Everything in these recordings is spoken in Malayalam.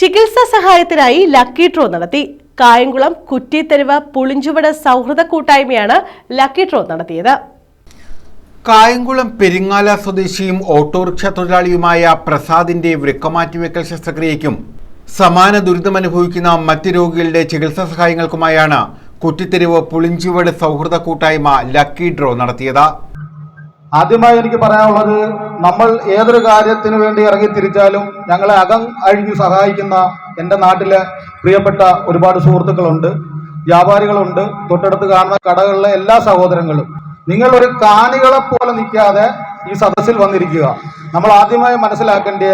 ചികിത്സാ സഹായത്തിനായി ലക്കി ഡ്രോ നടത്തി. കായംകുളം കുറ്റിത്തെരുവ് പുളിഞ്ചുവട് സൗഹൃദ കൂട്ടായ്മയാണ് ലക്കി ഡ്രോ നടത്തിയത്. കായംകുളം പെരിങ്ങാല സ്വദേശിയും ഓട്ടോറിക്ഷ തൊഴിലാളിയുമായ പ്രസാദിന്റെ വൃക്കമാറ്റിവെക്കൽ ശസ്ത്രക്രിയയ്ക്കും സമാന ദുരിതമനുഭവിക്കുന്ന മറ്റ് രോഗികളുടെ ചികിത്സാ സഹായങ്ങൾക്കുമായാണ് കുറ്റിത്തെരുവ് പുളിഞ്ചുവട് സൗഹൃദ കൂട്ടായ്മ ലക്കി ഡ്രോ നടത്തിയത്. ആദ്യമായി എനിക്ക് പറയാനുള്ളത് നമ്മൾ ഏതൊരു കാര്യത്തിന് വേണ്ടി ഇറങ്ങി തിരിച്ചാലും ഞങ്ങളെ അകം അഴിഞ്ഞു സഹായിക്കുന്ന എന്റെ നാട്ടിലെ പ്രിയപ്പെട്ട ഒരുപാട് സുഹൃത്തുക്കളുണ്ട് വ്യാപാരികളുണ്ട് തൊട്ടടുത്ത് കാണുന്ന കടകളിലെ എല്ലാ സഹോദരങ്ങളും. നിങ്ങൾ ഒരു കാണികളെ പോലെ നിൽക്കാതെ ഈ സദസ്സിൽ വന്നിരിക്കുക. നമ്മൾ ആദ്യമായി മനസ്സിലാക്കേണ്ട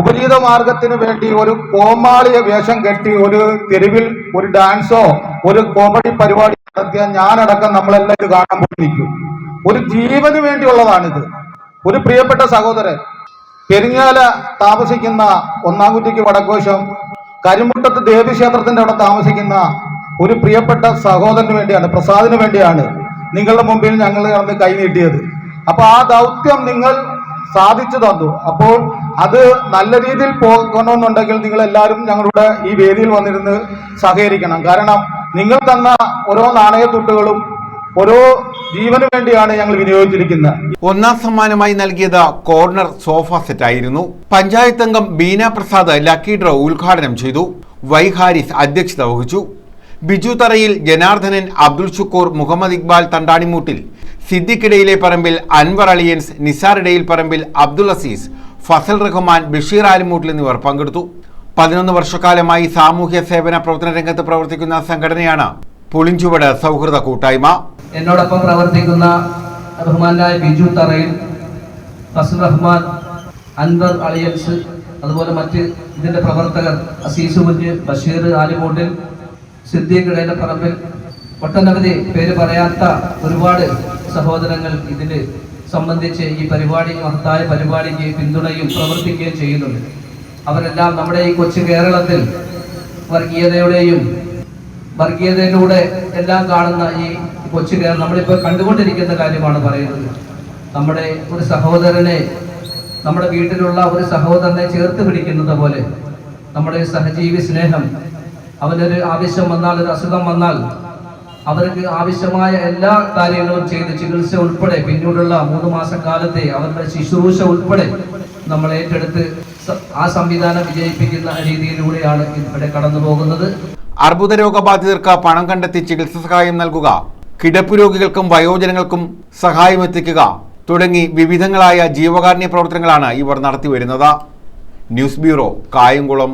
ഉപരീത മാർഗത്തിന് വേണ്ടി ഒരു കോമാളിയ വേഷം കെട്ടി ഒരു തെരുവിൽ ഒരു ഡാൻസോ ഒരു കോമഡി പരിപാടി നടത്തിയാൽ ഞാനടക്കം നമ്മളെല്ലാം ഇത് കാണാൻ പോയിരിക്കും ഒരു ജീവന് വേണ്ടിയുള്ളതാണിത്. ഒരു പ്രിയപ്പെട്ട സഹോദരൻ പെരിങ്ങാല താമസിക്കുന്ന ഒന്നാം കുറ്റിക്ക് വടക്കോശം കരിമുട്ടത്ത് ദേവീക്ഷേത്രത്തിന്റെ അവിടെ താമസിക്കുന്ന ഒരു പ്രിയപ്പെട്ട സഹോദരന് വേണ്ടിയാണ് പ്രസാദിന് വേണ്ടിയാണ് നിങ്ങളുടെ മുമ്പിൽ ഞങ്ങൾ കടന്ന് കൈ നീട്ടിയത്. അപ്പൊ ആ ദൗത്യം നിങ്ങൾ സാധിച്ചു തന്നു. അപ്പോൾ അത് നല്ല രീതിയിൽ പോകണമെന്നുണ്ടെങ്കിൽ നിങ്ങൾ എല്ലാവരും ഞങ്ങളുടെ ഈ വേദിയിൽ വന്നിരുന്ന് സഹകരിക്കണം. കാരണം നിങ്ങൾ തന്ന ഓരോ നാണയത്തുട്ടുകളും ഓരോ ജീവന് വേണ്ടിയാണ് ഞങ്ങൾ വിനിയോഗിച്ചിരിക്കുന്നത്. ഒന്നാം സമ്മാനമായി നൽകിയത് കോർണർ സോഫ സെറ്റ് ആയിരുന്നു. പഞ്ചായത്ത് അംഗം ബീന പ്രസാദ് ലക്കി ഡ്രോ ഉദ്ഘാടനം ചെയ്തു. വൈഹാരിസ് അധ്യക്ഷത വഹിച്ചു. ബിജു തറയിൽ ജനാർദ്ദനൻ അബ്ദുൾ ഷുക്കൂർ മുഹമ്മദ് ഇക്ബാൽ തണ്ടാണിമൂട്ടിൽ സിദ്ദിഖിടയിലെ പറമ്പിൽ അൻവർ അളിയൻസ് നിസാറിടയിൽ പറമ്പിൽ അബ്ദുൾ അസീസ് ഫസൽ റഹ്മാൻ ബഷീർ ആലിമൂട്ടിൽ എന്നിവർ പങ്കെടുത്തു. പതിനൊന്ന് വർഷക്കാലമായി സാമൂഹ്യ സേവന പ്രവർത്തന രംഗത്ത് പ്രവർത്തിക്കുന്ന സംഘടനയാണ് പുളിഞ്ചുവട് സൗഹൃദ കൂട്ടായ്മ. എന്നോടൊപ്പം പ്രവർത്തിക്കുന്ന ബഹുമാനായ ബിജു തറയിൽ ഫസൽ റഹ്മാൻ അൻവർ അളിയൻസ് അതുപോലെ മറ്റ് ഇതിന്റെ പ്രവർത്തകർ അസീസ് കുഞ്ഞ് ബഷീർ ആലിമൂട്ടിൽ സിദ്ദീഖ് പറമ്പിൽ. ഒട്ടനവധി പേര് പറയാത്ത ഒരുപാട് സഹോദരങ്ങൾ ഇതിന് സംബന്ധിച്ച് ഈ പരിപാടി മഹത്തായ പരിപാടിക്ക് പിന്തുണയും പ്രവർത്തിക്കുകയും ചെയ്യുന്നുണ്ട്. അവരെല്ലാം നമ്മുടെ ഈ കൊച്ചു കേരളത്തിൽ വർഗീയതയുടെയും വർഗീയതയിലൂടെ എല്ലാം കാണുന്ന ഈ കൊച്ചു കേരളം നമ്മളിപ്പോൾ കണ്ടുകൊണ്ടിരിക്കുന്ന കാര്യമാണ് പറയുന്നത്. നമ്മുടെ ഒരു സഹോദരനെ നമ്മുടെ വീട്ടിലുള്ള ഒരു സഹോദരനെ ചേർത്ത് പിടിക്കുന്നത് പോലെ നമ്മുടെ സഹജീവി സ്നേഹം അവനൊരു ആവശ്യം വന്നാൽ ഒരു അസുഖം വന്നാൽ അവർക്ക് ആവശ്യമായ എല്ലാ കാര്യങ്ങളും ചെയ്ത് ചികിത്സ ഉൾപ്പെടെ പിന്നീടുള്ള മൂന്ന് മാസക്കാലത്തെ അവരുടെ ശുശ്രൂഷ ഉൾപ്പെടെ നമ്മൾ ഏറ്റെടുത്ത് ആ സംവിധാനം വിജയിപ്പിക്കുന്ന രീതിയിലൂടെയാണ് ഇവിടെ കടന്നു പോകുന്നത് അർബുദ രോഗബാധിതർക്ക് പണം കണ്ടെത്തി ചികിത്സ സഹായം നൽകുക. കിടപ്പ് രോഗികൾക്കും വയോജനങ്ങൾക്കും സഹായം എത്തിക്കുക. തുടങ്ങി വിവിധങ്ങളായ ജീവകാരുണ്യ പ്രവർത്തനങ്ങളാണ് ഇവർ നടത്തിവരുന്നത്. News bureau Kayamkulam.